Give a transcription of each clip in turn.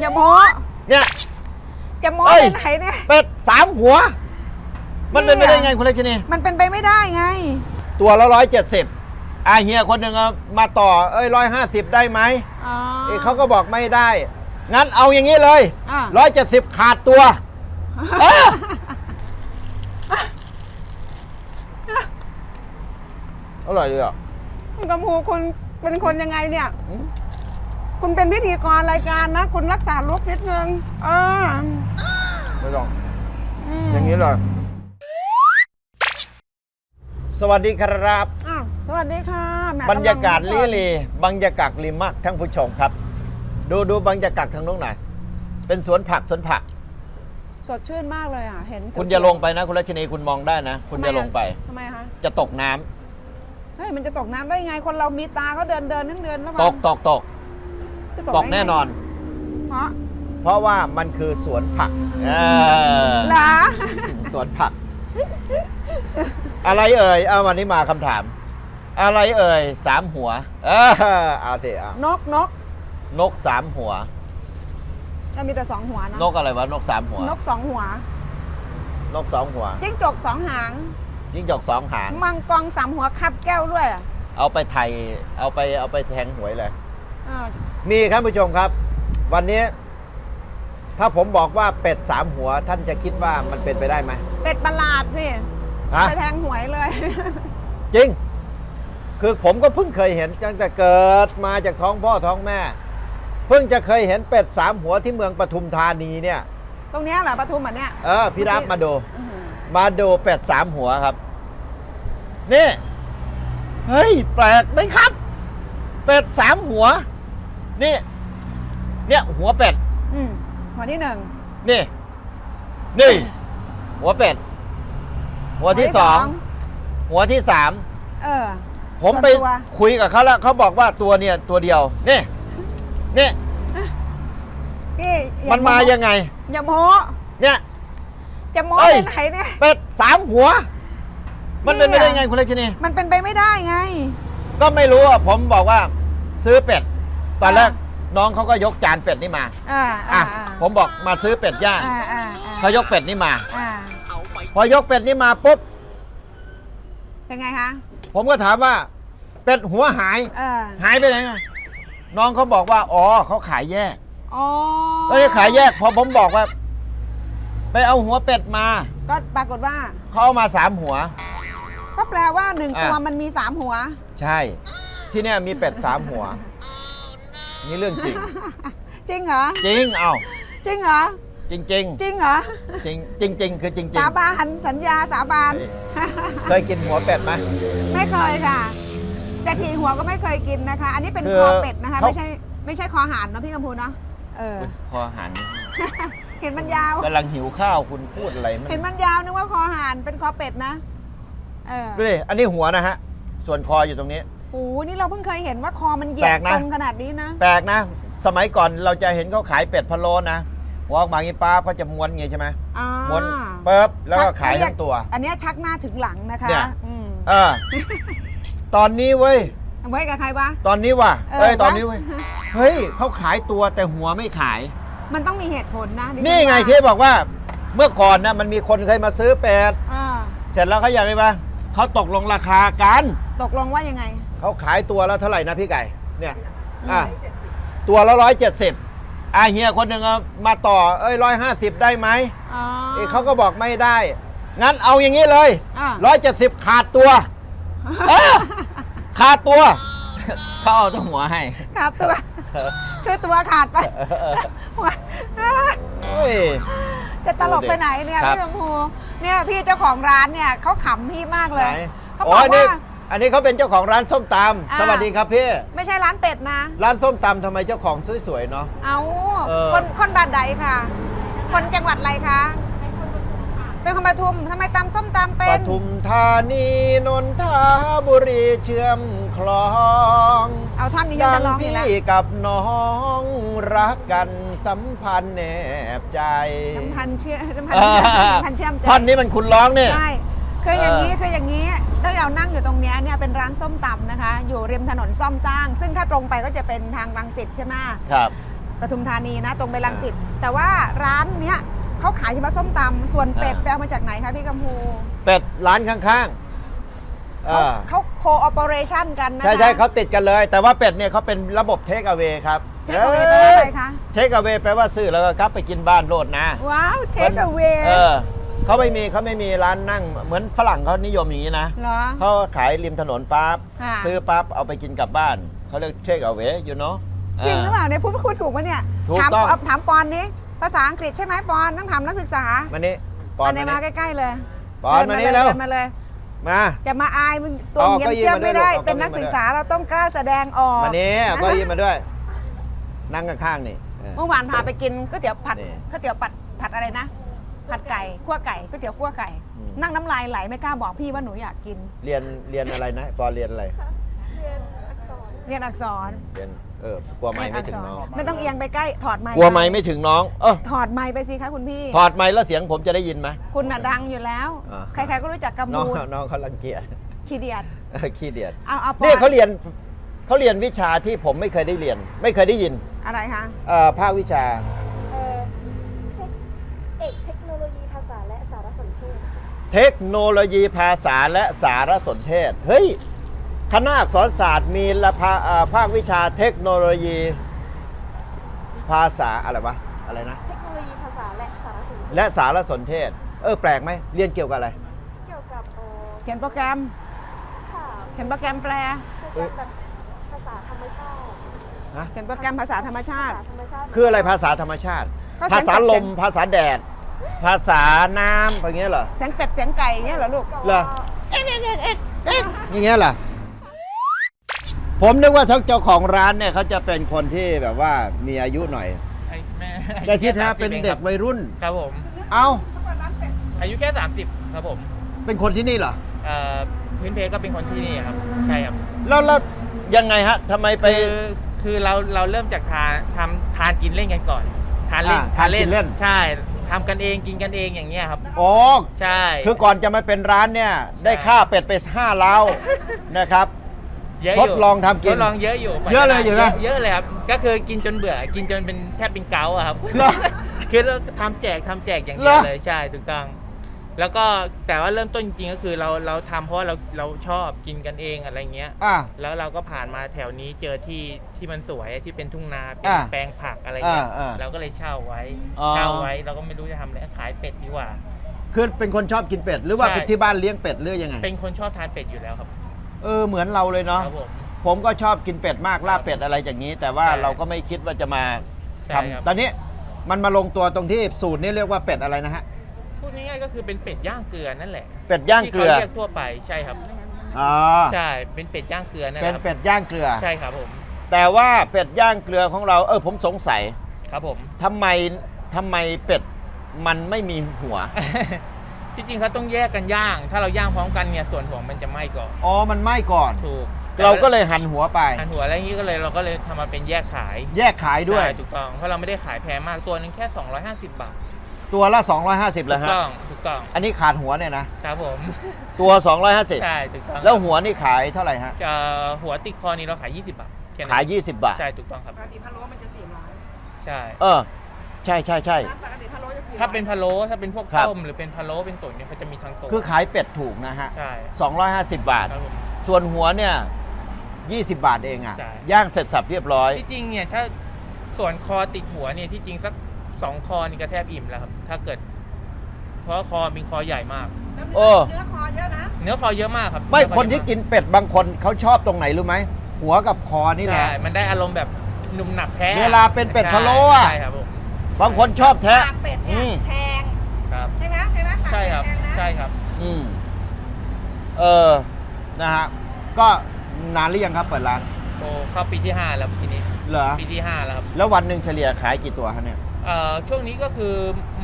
อย่าโม้เนี่ย จะโม้เอ้ย ไปไหนเนี่ย เป็ดสามหัว มันเป็นไปได้เนี่ยไงคุณเลชนีมันเป็นไปไม่ได้ไง ตัวละร้อยเจ็ดสิบอาเฮียคนหนึ่งเอามาต่อ เอ้ยร้อยห้าสิบได้ไหมอ๋อ เอ้ยเขาก็บอกไม่ได้ งั้นเอาอย่างนี้เลยอะ ร้อยเจ็ดสิบขาดตัวเอออร่อยดีอะ คุณกำพูคุณเป็นคนยังไงเนี่ย อืม คุณเป็นพิธีกรรายการนะ คุณรักษาลุกนิดนึงเออไม่ต้องมอย่างนี้เลย สวัสดีครับ อ้าวสวัสดีค่ะแหม่บรรยากาศำลังลีลีบรรยากาศลีมากทั้งผู้ชมครับ ดูดูบรรยากาศทางนู้นหน่อยเป็นสวนผักสวนผัก สดชื่นมากเลยอะ เห็นคุณอย่าลงไปนะ คุณรัชนีคุณมองได้นะ คุณอย่าลงไป ทำไมคะจะตกน้ำเฮ้ยมันจะตกน้ำได้ไงคนเรามีตาก็เดินเดินทั้งเดินแล้วตกตกตก จะตกได้ไงแน่นอน เพราะเพราะว่ามันคือสวนผักเออเหรอ สวนผัก อะไรเอ่ยเอาวันนี้มาคำถาม อะไรเอ่ยสามหัว เออเอาสิเอานกนกนกสามหัวจะมีแต่สองหัวเนอะนกอะไรวะนกสามหัว นกสองหัว นกสองหัวจิ้งจกสองหาง ยิ่งจอกสองหาง มังกรสามหัวคับแก้วด้วยอะเอาไปไทยเอาไปเอาไปแทงหวยเลยอ่า มีครับผู้ชมครับ วันนี้ ถ้าผมบอกว่าเป็ดสามหัว ท่านจะคิดว่ามันเป็นไปได้ไหมเป็ดประหลาดสิฮะไปแทงหวยเลย จริง คือผมก็เพิ่งเคยเห็นตั้งแต่เกิดมาจากท้องพ่อท้องแม่ เพิ่งจะเคยเห็นเป็ดสามหัวที่เมืองปทุมธานีเนี่ย ตรงเนี้ยเหรอปทุมอะเนี่ยเออพี่รับมาดู อื้อหือมาดูเป็ดสามหัวครับ นี่ เฮ้ย แปลกไหมครับ เป็ดสามหัว นี่ เนี่ย หัวเป็ด อืมหัวที่หนึ่ง นี่ นี่ หัวเป็ด หัวที่สอง หัวที่สาม เออ ผมไปส่วนตัว คุยกับเขาแล้วเขาบอกว่าตัวเนี่ยตัวเดียว นี่นี่พี่อย่มันมาโยังไง อย่าโม้เนี่ย จะโม้เอ้ย ไปไหนเนี่ย เป็ดสามหัว มันเป็นไปได้เนี่ยไงคุณเลชนี มันเป็นไปไม่ได้ไง ก็ไม่รู้อะผมบอกว่า ซื้อเป็ด ตอนแรกอ่น้องเขาก็ยกจานเป็ดนี่มาอ่าอะอ่าผมบอกมาซื้อเป็ดย่างอ่าอ่าอ่าเขายกเป็ดนี่มา อ่าพอยกเป็ดนี่มาปุ๊บเป็นไงคะผมก็ถามว่า เป็ดหัวหาย เออหายไปไหนอะน้องเขาบอกว่าอ๋อเขาขายแยก อ๋อแล้วที่ขายแยกพอผมบอกว่า ไปเอาหัวเป็ดมาก็ปรากฏว่า เขาเอามาสามหัว ก็แปลว่าหนึ่งอะตัวมันมีสามหัว ใช่ ที่เนี่ยมีเป็ดสามหัว นี่เรื่องจริง จริงเหรอ จริงเอาจริงเหรอ จริงจริงจริงเหรอ จริงจริงจริงคือจริงจริงสาบานสัญญาสาบาน เคยกินหัวเป็ดไหมไม่เคยค่ะ จะกี่หัวก็ไม่เคยกินนะคะ อันนี้เป็นคืคออเป็ดนะคะเขาไม่ใช่ไม่ใช่คอหานเนอะพี่กำพูเนาะเออคอหันเห็นมันยาวกำลังหิวข้าวคุณพูดอะไรมันเห็นมันยาวนึกว่าคอหานเป็นคอเป็ดนะเออดูดิอันนี้หัวนะฮะ ส่วนคออยู่ตรงนี้ โอ้โหนี่เราเพิ่งเคยเห็นว่าคอมันเหยียแปลดกนะ ตรงขนาดนี้นะ แปลกนะ สมัยก่อนเราจะเห็นเขาขายเป็ดพะโล้นะวอกมางี้ป้าเขาจะม้วนอย่างงี้ใช่ไหมอ่าม้วนปุ๊บแล้วก็ขายทั้งตัว อันเนี้ยชักหน้าถึงหลังนะคะเนี่ย อืมเออ ตอนนี้เว้ย เอาไว้กับใครวะ ตอนนี้ว่ะเออเอ้ย ตอนวะนี้เว้ยเฮ้ยเขาขายตัวแต่หัวไม่ขาย มันต้องมีเหตุผลนะดิฉันี่ไงว่าที่บอกว่า เมื่อก่อนนะมันมีคนเคยมาซื้อเป็ดอ่าเสร็จแล้วเขาอยากไรปะเขาตกลงราคากัน ตกลงว่ายังไง เขาขายตัวละเท่าไหร่นะพี่ไก่เนี่ยอะตัวละร้อยเจ็ดสิบอาเฮียคนหนึ่งเอามาต่อเอ้ยร้อยห้าสิบได้ไหมอ๋อเอ้ยเขาก็บอกไม่ได้ งั้นเอาอย่างนี้เลยอะร้อยเจ็ดสิบขาดตัวเออขาดตัวเขาเอาตัวหัวให้ขาดตัวคือตัวขาดไปหัวเฮ้ยจะตลกไปไหนเนี่ยครับพี่ชมพูเนี่ยพี่เจ้าของร้านเนี่ยเขาขำพี่มากเลยไหนเขาอ๋บออกอันนี้ว่า อันนี้เขาเป็นเจ้าของร้านส้มตอ่าำสวัสดีครับพี่ ไม่ใช่ร้านเป็ดนะ ร้านส้มตำทำไมเจ้าของสวยๆเนาะ เอาเออ คนคนบ้านใดค่ะ คนจังหวัดอะไรคะ เป็นคนปทุมทำไมตำส้มตำเป็ปน ทุมธานีนนทบุรีเชื่อมคลองเอาท่อนนี้ยังดัจะงร้องอีกพี่แล้วกับน้องรักกันสัมพันธ์แนบใจสัมพันธ์เชื่อสัมพันเอธ์อสัมพันธ์เชื่อมใจท่อนนี้มันคุณร้องเนี่ยใช่ คืออย่างนี้เออคืออย่างนี้ถ้าเรานั่งอยู่ตรงเนี้ยเนี่ยเป็นร้านส้มตำนะคะ อยู่ริมถนนซ่อมสร้าง ซึ่งถ้าตรงไปก็จะเป็นทางรังสิตใช่ไหมครับ ปทุมธานีนะ ตรงไปรังสิตแต่ว่าร้านเนี้ยเขาขายเฉพาะส้มตำส่วนเป็ดอ่าไปเอามาจากไหนคะพี่กัมพูเป็ดร้านข้างๆเอเขาอเขาโคออปเปอเรชันกันนะคะ ใช่ใช่เขาติดกันเลย แต่ว่าเป็ดเนี่ยเขาเป็นระบบเทคเอา a y ครับเทคเอา a y แปลว่าอะไรคะเทคเอา a y แปลว่าซื้อแล้วก็กลับไปกินบ้านโลดนะ ว้าวเทคเอาเวเออ เขาไม่มีเขาไม่มีร้านนั่ง เหมือนฝรั่งเขานิยมอย่างนี้นะเหรอ เขาขายริมถนนปั๊บค่ะ ซื้อปั๊บเอาไปกินกลับบ้าน เขาเรียกเทคเอา a y อยู่เนาะ จริงหรือเปล่าเนี่ยพูดพูดถูกปะเนี่ยถูกถามต้อง เอาถามปอนนี้ภาษาอังกฤษใช่ไหมปอนต้องถามนักศึกษามานี่ปอนมามามานี่ ใกล้ๆเลยปอนมานี่เร็ว ดิมาเลยมา จะมาอายมึงตัวเอาเงียบเก้าอี้เจียบมาด้วยไม่ได้ ลูกเอาเป็นเก้าอี้นักศึกษาเราต้องกล้าแสดงออกมานี่เอาเก็ยิ้มมาด้วย นั่งข้างๆนี่เออ เมื่อวานพาไปกินก๋วยเตี๋ยวผัดนี่ ก๋วยเตี๋ยวผัดผัดอะไรนะ ผัดไก่คั่วไก่ก๋วยเตี๋ยวคั่วไก่ อืม นั่งน้ำลายไหลไม่กล้าบอกพี่ว่าหนูอยากกิน เรียนเรียนอะไรนะปอนเรียนอะไรเรียนอักษรเรียนเออกลัวไม้ไม่ถึงน้อง ไม่ต้องเอียงไปใกล้ถอดไม้กลัวไม้ไม่ถึงน้อง เออถอดไม้ไปสิคะคุณพี่ ถอดไม้แล้วเสียงผมจะได้ยินไหม คุณน่ะดังอยู่แล้ว อ่า ใครๆก็รู้จักกำน้องมูลน้องเขารังเกียจขี้เดียดเออขี้เดียดเอาเอาปอนี่เขาเรียนเขาเรียนวิชาที่ผมไม่เคยได้เรียน ไม่เคยได้ยินอะไรคะ เอ่อภาควิชา เอ่อเทคเอกเทค เทคโนโลยีภาษาและสารสนเทศ เฮ้ย คณะอักษรศาสตร์มีละภาเอ่อภาควิชาเทคโนโลยี ภาษาอะไรวะ อะไรนะ เทคโนโลยีภาษาและสารสนเทศและสารสนเทศ เออ แปลกไหม เรียนเกี่ยวกับอะไร เกี่ยวกับเอ่อเขียนโปรแกรมข่าวเขียนโปรแกรมแปล โปรแกรมแบบภาษาธรรมชาติเขียนโปรแกรมภาษาธรรมชาภาติ ษาธรรมชาติ คืออะไรภาษาธรรมชาติ ก็เสีภายงษาเป็ดลเสียมงภาษาแดด ภาษาน้ำอย่างเงี้ยเหรอเสียงเป็ดเสียงไก่อย่างเงี้ยเหรอลูกเหรออย่างเงี้ยเหรอผมนึกว่าเจ้าของร้านเนี่ยเขาจะเป็นคนที่แบบว่ามีอายุหน่อยไอ้แม่แต่ที่แท้อายุเป็น30เด็กองวัยรุ่น ครับผม เอ้าอายุแค่ 30 ครับผม เป็นคนที่นี่เหรอเอ่อพื้นเพก็เป็นคนที่นี่ครับ ใช่ครับ แล้วแล้วยังไงฮะทำไมไปคือคือเราเราเริ่มจากทานทำทานกินเล่นกันก่อน ทานเล่นอ่าทานกินเล่น ใช่ ทำกันเองกินกันเองอย่างเงี้ยครับโอ้ใช่ คือก่อนจะมาเป็นร้านเนี่ย ได้ค่าเป็ดไปห้าเล้านะครับ เยอะทยู่ดลองทำกินทดลองเยอะอยู่เยอะเลยอยู่ไหมเยอะเลยครับ ก็คือกินจนเบื่อ กินจนเป็นแทบเป็นเกาต์อะครับ เหรอคือเราทำแจกทำแจกอย่างเดียวเหรอเลยใช่ถูกต้อง แล้วก็แต่ว่าเริ่มต้นจริงๆก็คือเราเราทำเพราะว่าเราเราชอบกินกันเองอะไรเงี้ย อะ แล้วเราก็ผ่านมาแถวนี้เจอที่ที่มันสวยที่เป็นทุ่งนาเป็นอ่าแปลงผักอะไรเงี้ยอ่าอ่าเราก็เลยเช่าไว้อ๋อ เช่าไว้เราก็ไม่รู้จะทำอะไรขายเป็ดดีกว่า คือเป็นคนชอบกินเป็ด หรือว่าใช่ เป็นที่บ้านเลี้ยงเป็ดหรือยังไง เป็นคนชอบทานเป็ดอยู่แล้วครับเออเหมือนเราเลยเนาะ ครับผม ผมก็ชอบกินเป็ดมากลาบเป็ดอะไรอย่างนี้ แต่ว่าใช่เราก็ไม่คิดว่าจะมาใช่ครับ ทำตอนนี้มันมาลงตัวตรงที่สูตรนี้เรียกว่าเป็ดอะไรนะฮะ พูดง่ายๆก็คือเป็นเป็ดย่างเกลือนั่นแหละเป็ดย่างที่เกลือเขาเรียกทั่วไปใช่ครับ อ๋อใช่เป็นเป็ดย่างเกลือนั่นแหเป็นละครับเป็ดย่างเกลือ ใช่ครับผมแต่ว่าเป็ดย่างเกลือของเราเออผมสงสัยครับผม ทำไมทำไมเป็ดมันไม่มีหัว ที่จริงเขาต้องแยกกันย่าง ถ้าเราย่างพร้อมกันเนี่ยส่วนหัวมันจะไหม้ก่อนอ๋อมันไหม้ก่อน ถูกเราก็เลยหั่นหัวไป หันหัวอะไรอย่างนี้ก็เลยเราก็เลยทำมาเป็นแยกขายแยกขายด้วย ใช่ถูกต้องเพราะเราไม่ได้ขายแพงมากตัวหนึงแค่ 250 บาท ตัวละ 250ถูแล้วกฮะ ต้องถูกต้องอันนี้ขาดหัวเนี่ยนะ ครับผมตัวใช่250ถูกต้องแล้วหัวนี่ขายเท่าไหร่ฮะ เอ่อหัวติดคอนี่เราขาย 20 บาทแค่นั้นขาย 20 บาท ใช่ถูกต้องครับปกติพะโล้มันจะสี่ร้อยใช่ เออ ใช่ใช่ใช่ ปกติพะโล้จะสี่ถ้าเป็นพะโล้ถ้าเป็นพวกครับ ต้มหรือเป็นพะโล้เป็นตุ๋นเนี่ยเขาจะมีทั้งตัวคือขายเป็ดถูกนะฮะ ใช่250 บาท ครับผม ส่วนหัวเนี่ย 20 บาทเองอะใช่ ย่างเสร็จสับเรียบร้อย ที่จริงเนี่ยถ้าส่วนคอติดหัวเนี่ยที่จริงสัก สองคอนี่ก็แทบอิ่มแล้วครับ ถ้าเกิด เพราะคอเป็นคอใหญ่มาก โอ้ เนื้อคอเยอะนะเนื้อคอเยอะมากครับไม่เอคนที่กินเป็ดบางคนเขาชอบตรงไหนรู้ไหมหัวกับคอนี่แหใช่ละมันได้อารมณ์แบบหนุ่มหนับแท้เวลาเป็นเป็ดพะโล้อะ ใช่ครับผมบางคนชอบแท้ ปากเป็ดอืเนี่ยม แพงครับ ใช่ไหมใช่ไหมปากใช่เป็ดครับ แพงนะใช่ครับ อืมเออนะฮะก็นานหรือยังครับเปิดร้านโอ้เข้าปีที่5แล้วทีนี้ เหรอปีที่5แล้วครับ แล้ววันหนึ่งเฉลี่ยขายกี่ตัวครับเนี่ยเอ่อ ช่วงนี้ก็คือ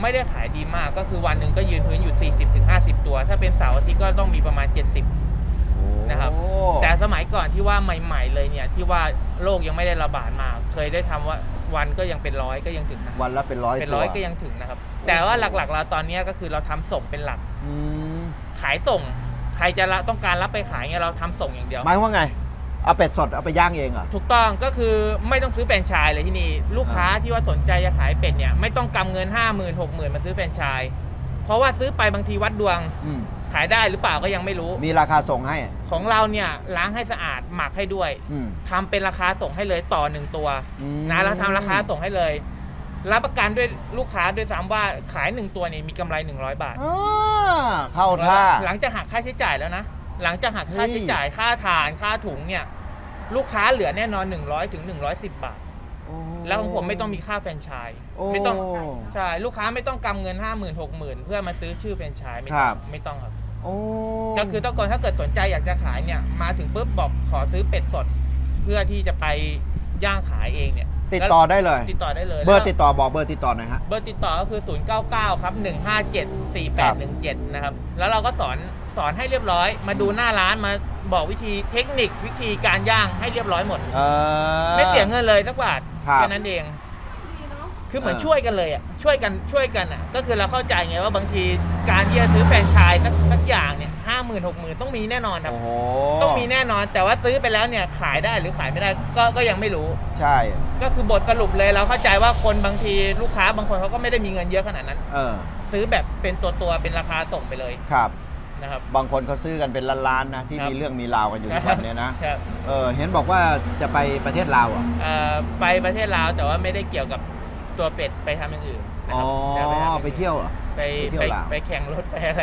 ไม่ได้ขายดีมากก็คือวันหนึ่งก็ยืนพื้นอยู่ 40-50 ตัว ถ้าเป็นเสาร์อาทิตย์ก็ต้องมีประมาณ 70 นะครับโอ้แต่สมัยก่อนที่ว่าใหม่ ๆ เลยเนี่ย ที่ว่าโรคยังไม่ได้ระบาดมากเคยได้ทำว่าวันก็ยังเป็นร้อยก็ยังถึงนะวันละเป็นร้อยเป็นตัวร้อยก็ยังถึงนะครับ แต่ว่าหลักๆเราตอนเนี้ยก็คือเราทำส่งเป็นหลักอืมขายส่ง ใครจะละต้องการรับไปขายเนี่ยเราทำส่งอย่างเดียวหมายว่าไง เอาเป็ดสดเอาไปย่างเองเหรอ ถูกต้องก็คือไม่ต้องซื้อแฟรนไชส์เลยที่นี่ลูกค้าที่ว่าสนใจจะขายเป็ดเนี่ยไม่ต้องกำเงิน 5 0 0 0 0 6 0 0 0 0มาซื้อแฟรนไชส์เพราะว่าซื้อไปบางทีวัดดวงอืม ขายได้หรือเปล่าก็ยังไม่รู้ มีราคาส่งให้ ของเราเนี่ยล้างให้สะอาดหมักให้ด้วยอืม ทำเป็นราคาส่งให้เลยต่อหนึ่งตัวอืม นะเราทำราคาส่งให้เลย รับประกันด้วยลูกค้าด้วยซ้ำว่าขายหนึ่งตัวนี่มีกำไร 100 บาท อ่าเข้าท่า หลังจากหักค่าใช้จ่ายแล้วนะ หลังจากหักค่าเฮ้ยใช้จ่ายค่าทานค่าถุงเนี่ย ลูกค้าเหลือแน่นอน 100ถึง110 บาท โอ้แล้วของผมไม่ต้องมีค่าแฟรนไชส์โอ้ไม่ต้อง ใช่ลูกค้าไม่ต้องกำเงิน 5 0 0 0 0 6 0 0 0เพื่อมาซื้อชื่อแฟรนไชส์ไม่ครัต้องบ ไม่ต้องครับ โอ้ก็คือต้องก่อนถ้าเกิดสนใจอยากจะขายเนี่ยมาถึงปุ๊บบอกขอซื้อเป็ดสด เพื่อที่จะไปย่างขายเองเนี่ยติดต่อได้เลย ติดต่อได้เลยเบอร์แล้วติดต่อบอกเบอร์ติดต่อหน่อยฮะ เบอร์ติดต่อก็คือ 099 ครับ 157 4817 นะครับ แล้วเราก็สอน สอนให้เรียบร้อย มาดูหน้าร้านมาบอกวิธีเทคนิควิธีการย่างให้เรียบร้อยหมด เออ ไม่เสียเงินเลยสักบาทครับแค่นั้นเองดีเนาะคือเหมือนเออ ช่วยกันเลยอะช่วยกันช่วยกันอะก็คือเราเข้าใจไงว่าบางทีการที่จะซื้อแฟรนไชส์สักสักอย่างเนี่ยห้าหมื่นหกหมื่นต้องมีแน่นอนครับ โอ้โหต้องมีแน่นอน แต่ว่าซื้อไปแล้วเนี่ยขายได้หรือขายไม่ได้ก็ก็ยังไม่รู้ ใช่ ก็คือบทสรุปเลยเราเข้าใจว่าคนบางทีลูกค้าบางคนเขาก็ไม่ได้มีเงินเยอะขนาดนั้น เออ ซื้อแบบเป็นตัวตัวๆเป็นราคาส่งไปเลย ครับ นะครับ บางคนเขาซื้อกันเป็นล้านๆนะที่ครับมีเรื่องมีราวกันอยู่ทุกวันเนี้ยนะครับ เออเห็นบอกว่าจะไปประเทศลาวเหรอะเอ่อไปประเทศลาวแต่ว่าไม่ได้เกี่ยวกับตัวเป็ดไปทำอย่างอื่นนะอ๋คอรับดี๋วทำางอื่นไปเที่ยวเหรอ ไปไปเที่ยวไปลาว ไปแข่งรถไปอะไร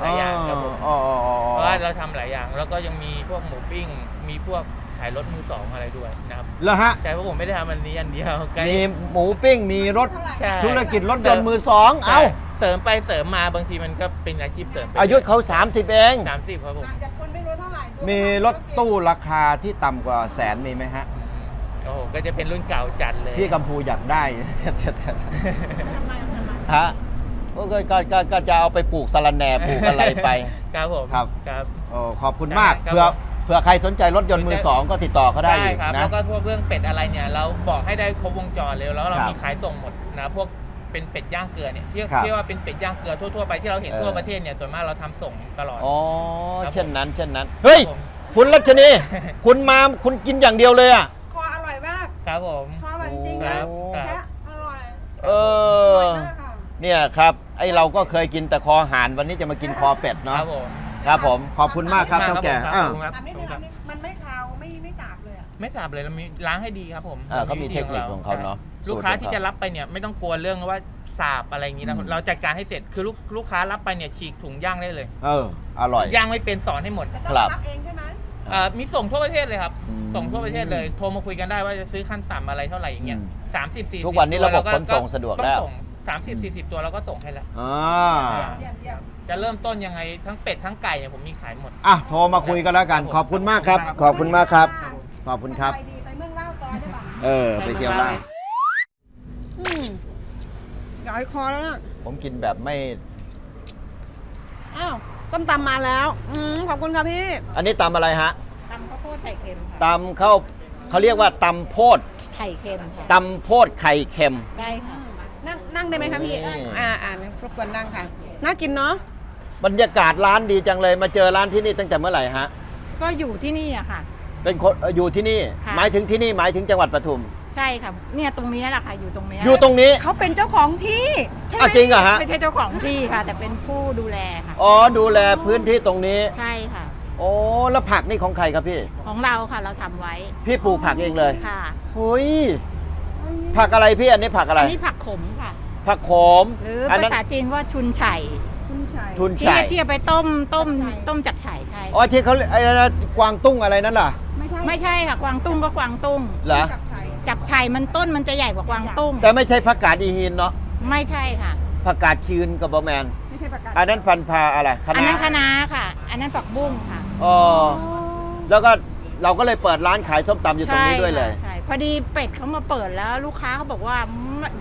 หลายอย่างครับผมอ๋ออ๋ออ๋อเพราะว่าเราทำหลายอย่าง แล้วก็ยังมีพวกหมูปิ้ง มีพวก ขายรถมือสองอะไรด้วยนะครับแล้วฮะแต่ว่าผมไม่ได้ทำอันนี้อันเดียวใกล้ มีหมูปิ้งมีรถใช่ ธุรกิจรถยนต์มือสองใช่เอ้า เสริมไปเสริมมาบางทีมันก็เป็นอาชีพเสริมไปอายุเขา 30 เอง สามสิบครับผมต่างจากคนไม่รู้เท่าไหร่ดูมีรถตู้ราคาที่ต่ำกว่าแสนมีไหมฮะอืมโอ้โหก็จะเป็นรุ่นเก่าจัดเลยพี่กัมพูอยากได้ ทำไมทำไมฮะก็ก็ก็ก็ก็จะเอาไปปลูกสะระแหน่ปลูกอะไรไป ครับผมครับ ครับโอ้ขอบคุณมากครับเผื่อผมเผื่อใครสนใจรถยนต์มือสองก็ติดต่อเขาได้อีกครับนะ แล้วก็พวกเรื่องเป็ดอะไรเนี่ยเราบอกให้ได้ครบวงจรเลยแล้วเราครับมีขายส่งหมดนะพวกเป็นเป็ดย่างเกลือเนี่ยที่ครับที่ว่าเป็นเป็ดย่างเกลือทั่วๆไปที่เราเห็นเออ ทั่วประเทศเนี่ยส่วนมากเราทำส่งตลอด อ๋อครับผม เช่นนั้น เช่นนั้น เฮ้ยผมคุณรัชนี คุณมาคุณกินอย่างเดียวเลยอะ คออร่อยมาก ครับผม คออร่อยจริงคนะรับ แค่อร่อยเออ อร่อยมากค่ะ เนี่ยครับ ไอเราก็เคยกินแต่คอห่านวันนี้จะมากินคอเป็ดคเนาะรับผม ครับผม ขอบคุณมากครับเท่าแก่ครับอ่าผมครับทำนิดนึงทำนิดมันไม่คาวไม่ไม่สาบเลยอะไม่สาบเลยเรามีล้างให้ดีครับผมอ่าเขามีเทคนิคของเขาเนอะใช่ลูกค้าสูตรของเขาที่จะรับไปเนี่ยไม่ต้องกลัวเรื่องว่าสาบอะไรอย่างนี้นะอืม เราจัดการให้เสร็จคือลูกลูกค้ารับไปเนี่ยฉีกถุงย่างได้เลยเออ อร่อย ย่างไม่เป็นสอนให้หมดจะต้องครับ รับเองใช่ไหมเอ่อมีส่งทั่วประเทศเลยครับ อืมส่งทั่วประเทศเลยโทรมาคุยกันได้ว่าจะซื้อขั้นต่ำอะไรเท่าไหร่อย่างเงี้ยอืมสามสิบสี่ทุกวันนี้ระบบขนส่งสะดวกแล้ว สามสิบสี่สิบตัวเราก็ส่งให้แล้ว อ่า เยี่ยมเยี่ยม จะเริ่มต้นยังไงทั้งเป็ดทั้งไก่เนี่ยผมมีขายหมด อะโทรมาคุยกันแล้วกัน ขอบคุณมากครับ ขอบคุณมากครับ ขอบคุณครับสายดีไปเมืองเล่าต่อได้ป่ะเออ ไปเที่ยวล่างอืมย้อยคอแล้วนะผมกินแบบไม่ อ้าวต้มตำมาแล้ว อืมขอบคุณค่ะพี่อันนี้ตำอะไรฮะตำข้าวโพดไข่เค็มค่ะตำข้าวเขาเรียกว่าตำโพดไข่เค็มค่ะตำโพดไข่เค็ม ใช่ค่ะ นั่งนั่งได้ไหมคะพี่ได้อ่าอ่างั้นรบกวนนั่งค่ะ น่ากินเนาะ บรรยากาศร้านดีจังเลย มาเจอร้านที่นี่ตั้งแต่เมื่อไหร่ฮะ ก็อยู่ที่นี่อะค่ะ เป็นคนเอ่ออยู่ที่นี่ ค่ะ หมายถึงที่นี่หมายถึงจังหวัดปทุม ใช่ค่ะ เนี่ยตรงนี้แหละค่ะ อยู่ตรงเนี้ยอยู่ตรงนี้ เขาเป็นเจ้าของที่ใช่ไหมอะจริงเหรอฮะ ไม่ใช่เจ้าของที่ค่ะ แต่เป็นผู้ดูแลค่ะ อ๋อ ดูแลพื้นที่ตรงนี้ ใช่ค่ะ โอ้แล้วผักนี่ของใครครับพี่ ของเราค่ะเราทำไว้พี่ปลูกผักเองเลยค่ะหุยผักอะไรพี่อันนี้ผักอะไร อันนี้ผักขมค่ะ ผักโขมหรืออนภานั้นษาจีนว่าชุนไฉ่คุณชัย ทุนที่ใช่ที่เอาไปต้มต้มต้มจับไฉ่ใช่ อ๋อที่เขาไอ้นั่นนะกวางตุ้งอะไรนั่นล่ะไม่ใช่ไม่ใช่ค่ะกวางตุ้งก็กวางตุ้ง เหรอกับชัยจับไฉ่มันต้นมันจะใหญ่กว่ากวางตุ้ง แต่ไม่ใช่ผักกาดอีฮินเนาะไม่ใช่ค่ะ ผักกาดชืนกับบะแมน ไม่ใช่ประกาศอันนั้นพันธุ์พาอะไรคะอันน้านั้นคะน้าค่ะ อันนั้นผักบุ้งค่ะ อ๋อ แล้วก็เราก็เลยเปิดร้านขายส้มตำอยู่ตรงนี้ด้วยเลย ใช่ค่ะใช่ พอดีเป็ดเขามาเปิดแล้วลูกค้าเขาบอกว่า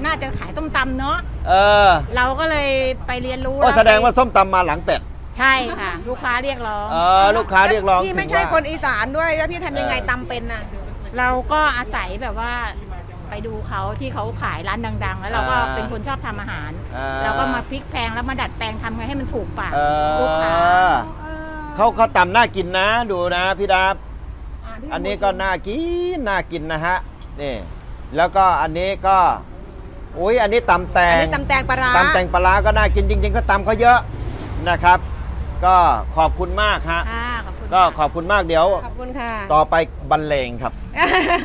น่าจะขายต้มตำเนาะเออเราก็เลยไปเรียนรู้ก็ล้แสดงว่าไปส้มตำมาหลังเป็ด ใช่ค่ะ ลูกค้าเรียกร้องเออลูกค้าเรียกร้องพี่ไม่ถึงใช่ว่าคนอีสานด้วยแล้วพี่ทำยังไงตำเป็นน่ะเราก็อาศัยแบบว่าไปดูเขาที่เขาขายร้านดัง ๆ แล้วเราก็อ่าเป็นคนชอบทำอาหารอ่าเราก็มาพลิกแพลงแล้วมาดัดแปลงทำไงให้มันถูกปากเอลูกค้าอเขาเขาตำน่ากินนะดูนะพี่ดาบอะ พี่อันนี้ก็น่ากินน่ากินนะฮะนี่แล้วก็อันนี้ก็อุ้ยอันนี้ตำแตอันงนี้ตำแตงปลาร้าตำแตงปลาร้าก็น่ากินจริงๆเขาตำเขาเยอะนะครับ ก็ขอบคุณมากฮะค่ะขอบคุณก็ขอบคุณมากเดี๋ยว ขอบคุณค่ะต่อไปบรรเลงครับ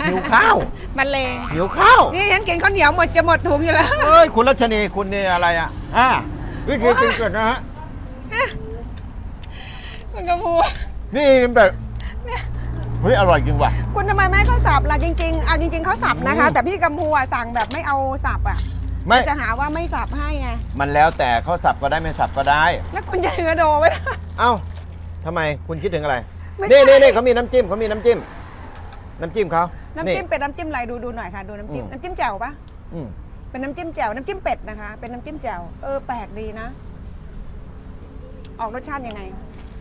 หิวข้าวบรรเลงหิวข้าวนี่ฉันกินข้าวเหนียวหมดจะหมดถุงอยู่แล้วเอ้ยคุณรัชนีคุณนี่อะไรอะอ่าวิธีกินเกิดนะฮะคุณกระพูนี่แบบ เฮ้ยอร่อยจริงว่ะ คุณทำไมไม่ให้เขาสับล่ะจริงๆเอาจริงๆเขาสับนะคะ แต่พี่กัมพูอะสั่งแบบไม่เอาสับอะไม่ จะหาว่าไม่สับให้ไงมันแล้วแต่เขาสับก็ได้ไม่สับก็ได้ แล้วคุณจะถือโดไว้นะเอ้าทำไมคุณคิดถึงอะไร ไม่นี่ใช่ นี่นี่เขามีน้ำจิ้มเขามีน้ำจิ้ม น้ำจิ้มเขาน้ำจิ้มเป็ดน้ำจิ้มอะไรดูดูหน่อยค่ะดูน้ำจิ้มอืมน้ำจิ้มแจ่วปะอืมเป็นน้ำจิ้มแจ่วน้ำจิ้มเป็ดนะคะ เป็นน้ำจิ้มแจ่วเออแปลกดีนะ ออกรสชาติยังไง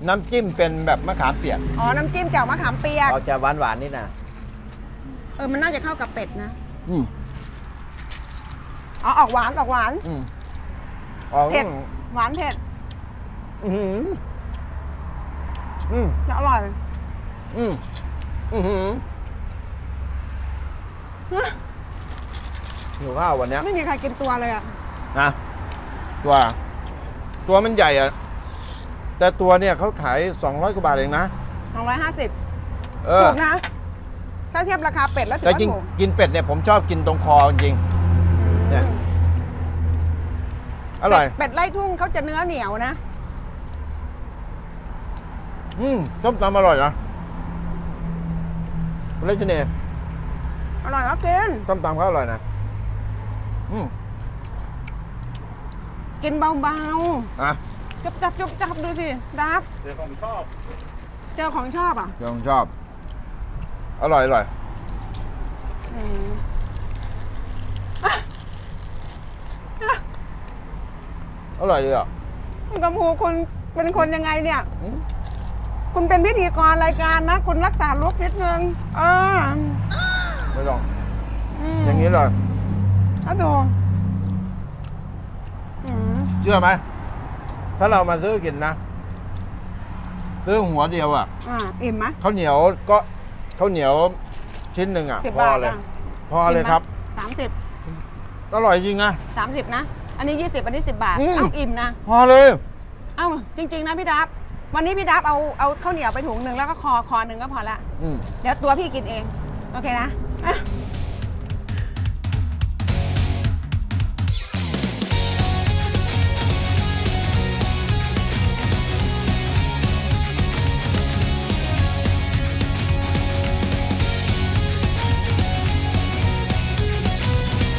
น้ำจิ้มเป็นแบบมะขามเปียกอ๋อ น้ำจิ้มแจ่วมะขามเปียก เราจะหวานหวานๆนี่นะเออ มันน่าจะเข้ากับเป็ดนะ อืมอ๋อ ออกหวานออกหวาน อืมอ๋อเผ็ด หวานเผ็ดอือหืออืมจะอร่อย อืมอือหือหิวข้าววันเนี้ยไม่มีใครกินตัวเลยอะ นะตัว ตัวมันใหญ่อะ แต่ตัวเนี่ยเขาขาย 200 กว่าบาทเองนะสองร้อยห้าสิบเอถูอกนะ ถ้าเทียบราคาเป็ดแล้วถือแต่ว่าจริงถูกกินเป็ดเนี่ยผมชอบกินตรงคอจริง เนี่ยอร่อย เป็ดเป็ดไล่ทุ่งเขาจะเนื้อเหนียวนะ อืมส้มตำอร่อยนะคุณเลชเน่อร่อยก็กิน ส้มตำเขาอร่อยนะ อืมกินเบาอะๆ จับจับจับจับดูสิดับเจอของชอบเจอของชอบอะยองชอบ อร่อยอร่อยอืมอร่อยเลยอะ คุณกำพูคุณเป็นคนยังไงเนี่ย อืม คุณเป็นพิธีกรรายการนะ คุณรักษาลุกนิดนึงเออไม่ต้องมอย่างนี้เลย แล้วดูอืมเชื่อไหม ถ้าเรามาซื้อกินนะ ซื้อหัวเดียวอะอ่าอิ่มไหม ข้าวเหนียวก็ข้าวเหนียวชิ้นหนึ่งอะสิบพอบาทเลย อะ พอเลยครับ สามสิบอร่อยจริงนะ สามสิบนะ อันนี้ยี่สิบอันนี้สิบบาทอืม เอ้าอิ่มนะ พอเลย เอ้าจริง ๆ นะพี่ดับ วันนี้พี่ดับเอาเอาข้าวเหนียวไปถุงหนึ่งแล้วก็คอคอหนึ่งก็พอละ อืม เดี๋ยวตัวพี่กินเอง โอเคนะอะ